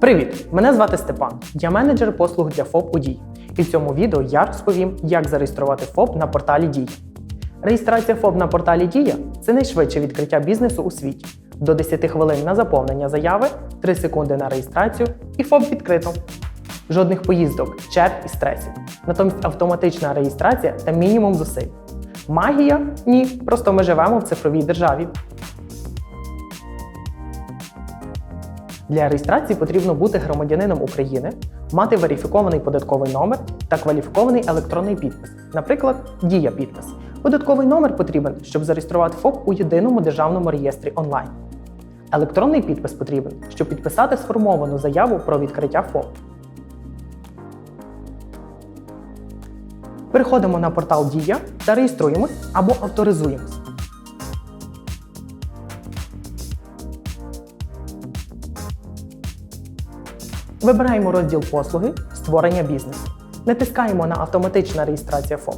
Привіт! Мене звати Степан. Я менеджер послуг для ФОП у Дій. І в цьому відео я розповім, як зареєструвати ФОП на порталі Дія. Реєстрація ФОП на порталі Дія це найшвидше відкриття бізнесу у світі. До 10 хвилин на заповнення заяви, 3 секунди на реєстрацію і ФОП відкрито. Жодних поїздок, черг і стресів. Натомість автоматична реєстрація та мінімум зусиль. Магія? Ні, просто ми живемо в цифровій державі. Для реєстрації потрібно бути громадянином України, мати верифікований податковий номер та кваліфікований електронний підпис, наприклад, дія підпис. Податковий номер потрібен, щоб зареєструвати ФОП у єдиному державному реєстрі онлайн. Електронний підпис потрібен, щоб підписати сформовану заяву про відкриття ФОП. Переходимо на портал Дія та реєструємось або авторизуємось. Вибираємо розділ послуги Створення бізнесу. Натискаємо на Автоматична реєстрація ФОП.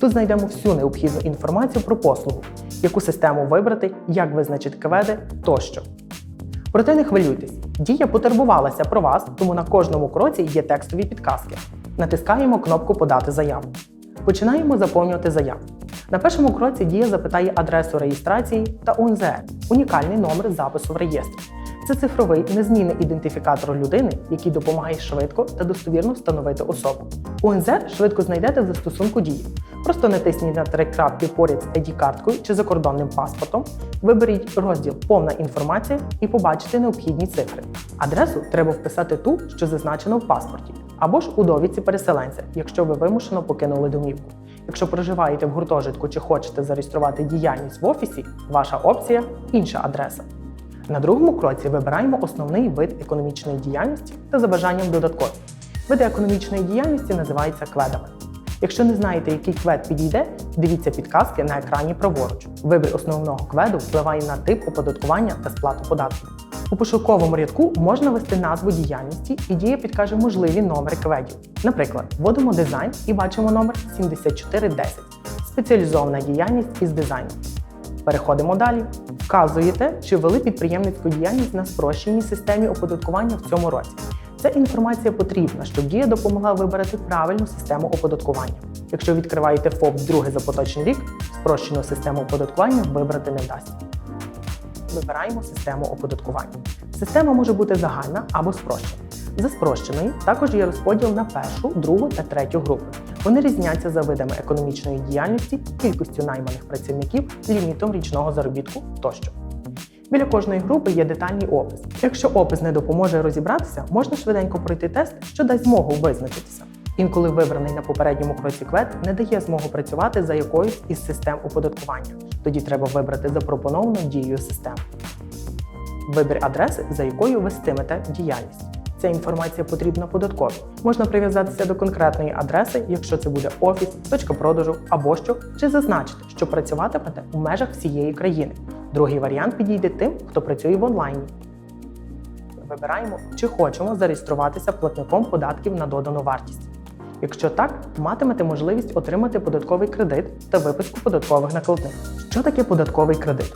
Тут знайдемо всю необхідну інформацію про послугу, яку систему вибрати, як визначити кведи тощо. Проте не хвилюйтесь, дія потурбувалася про вас, тому на кожному кроці є текстові підказки. Натискаємо кнопку Подати заяву. Починаємо заповнювати заяву. На першому кроці дія запитає адресу реєстрації та УНЗР унікальний номер запису в реєстрі. Це цифровий незмінний ідентифікатор людини, який допомагає швидко та достовірно встановити особу. УНЗ швидко знайдете в застосунку дії. Просто натисніть на три крапки поряд з ID-карткою чи закордонним паспортом, виберіть розділ Повна інформація і побачите необхідні цифри. Адресу треба вписати ту, що зазначено в паспорті, або ж у довідці переселенця, якщо ви вимушено покинули домівку. Якщо проживаєте в гуртожитку чи хочете зареєструвати діяльність в офісі, ваша опція інша адреса. На другому кроці вибираємо основний вид економічної діяльності та за бажанням додаткові. Види економічної діяльності називаються кведами. Якщо не знаєте, який квед підійде, дивіться підказки на екрані праворуч. Вибір основного кведу впливає на тип оподаткування та сплату податків. У пошуковому рядку можна ввести назву діяльності і дія підкаже можливі номери кведів. Наприклад, вводимо дизайн і бачимо номер 7410 спеціалізована діяльність із дизайну. Переходимо далі. Вказуєте, чи ввели підприємницьку діяльність на спрощеній системі оподаткування в цьому році. Ця інформація потрібна, щоб дія допомогла вибрати правильну систему оподаткування. Якщо відкриваєте ФОП вдруге за поточний рік, спрощену систему оподаткування вибрати не вдасться. Вибираємо систему оподаткування. Система може бути загальна або спрощена. За спрощеною також є розподіл на першу, другу та третю групи. Вони різняться за видами економічної діяльності, кількістю найманих працівників, лімітом річного заробітку тощо. Біля кожної групи є детальний опис. Якщо опис не допоможе розібратися, можна швиденько пройти тест, що дасть змогу визначитися. Інколи вибраний на попередньому кроці квет не дає змогу працювати за якоюсь із систем оподаткування. Тоді треба вибрати запропоновану дією систему. Вибір адреси, за якою вестимете діяльність. Ця інформація потрібна податковій. Можна прив'язатися до конкретної адреси, якщо це буде офіс, точка продажу або що, чи зазначити, що працюватимете у межах всієї країни. Другий варіант підійде тим, хто працює в онлайні. Вибираємо, чи хочемо зареєструватися платником податків на додану вартість. Якщо так, матимете можливість отримати податковий кредит та виписку податкових накладних. Що таке податковий кредит?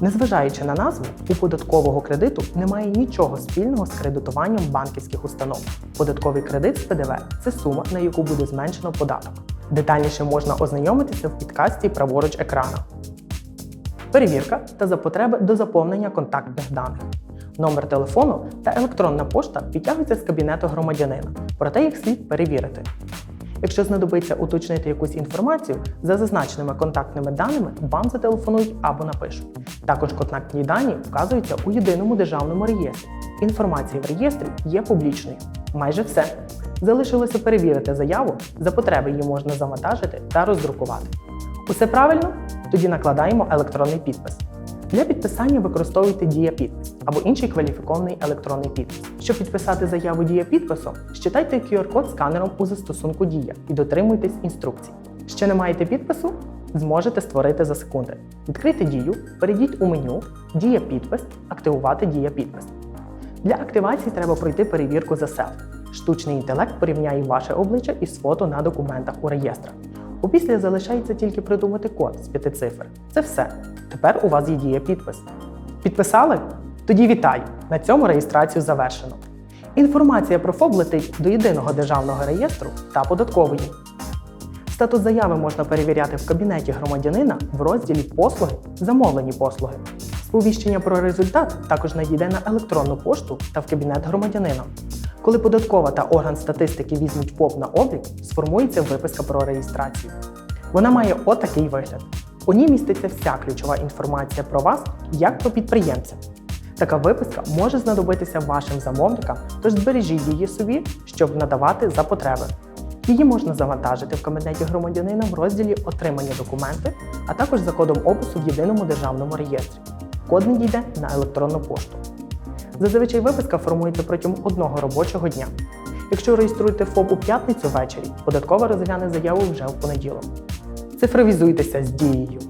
Незважаючи на назву, у податкового кредиту немає нічого спільного з кредитуванням банківських установ. Податковий кредит з ПДВ це сума, на яку буде зменшено податок. Детальніше можна ознайомитися в підкасті праворуч екрана. Перевірка та за потреби до заповнення контактних даних. Номер телефону та електронна пошта підтягуються з кабінету громадянина, проте їх слід перевірити. Якщо знадобиться уточнити якусь інформацію, за зазначеними контактними даними вам зателефонують або напишуть. Також контактні дані вказуються у єдиному державному реєстрі. Інформація в реєстрі є публічною. Майже все. Залишилося перевірити заяву, за потреби її можна завантажити та роздрукувати. Усе правильно? Тоді накладаємо електронний підпис. Для підписання використовуйте дія підпис або інший кваліфікований електронний підпис. Щоб підписати заяву дія підписом, щитайте QR-код сканером у застосунку Дія і дотримуйтесь інструкцій. Ще не маєте підпису? Зможете створити за секунди. Відкрийте дію, перейдіть у меню Дія підпис, активувати дія підпис. Для активації треба пройти перевірку за селф. Штучний інтелект порівняє ваше обличчя із фото на документах у реєстрах. Опісля залишається тільки придумати код з п'яти цифр. Це все. Тепер у вас є дія підпис. Підписали? Тоді вітаю! На цьому реєстрацію завершено. Інформація про ФОП летить до єдиного державного реєстру та податкової. Статус заяви можна перевіряти в кабінеті громадянина в розділі Послуги, замовлені послуги. Сповіщення про результат також надійде на електронну пошту та в кабінет громадянина. Коли податкова та орган статистики візьмуть ФОП на облік, сформується виписка про реєстрацію. Вона має отакий вигляд. У ній міститься вся ключова інформація про вас як про підприємця. Така виписка може знадобитися вашим замовникам, тож збережіть її собі, щоб надавати за потреби. Її можна завантажити в кабінеті громадянина в розділі Отримання документи, а також за кодом опису в єдиному державному реєстрі. Код не на електронну пошту. Зазвичай виписка формується протягом одного робочого дня. Якщо реєструєте ФОП у п'ятницю ввечері, податкова розгляне заяву вже в понеділок. Цифровізуйтеся з дією.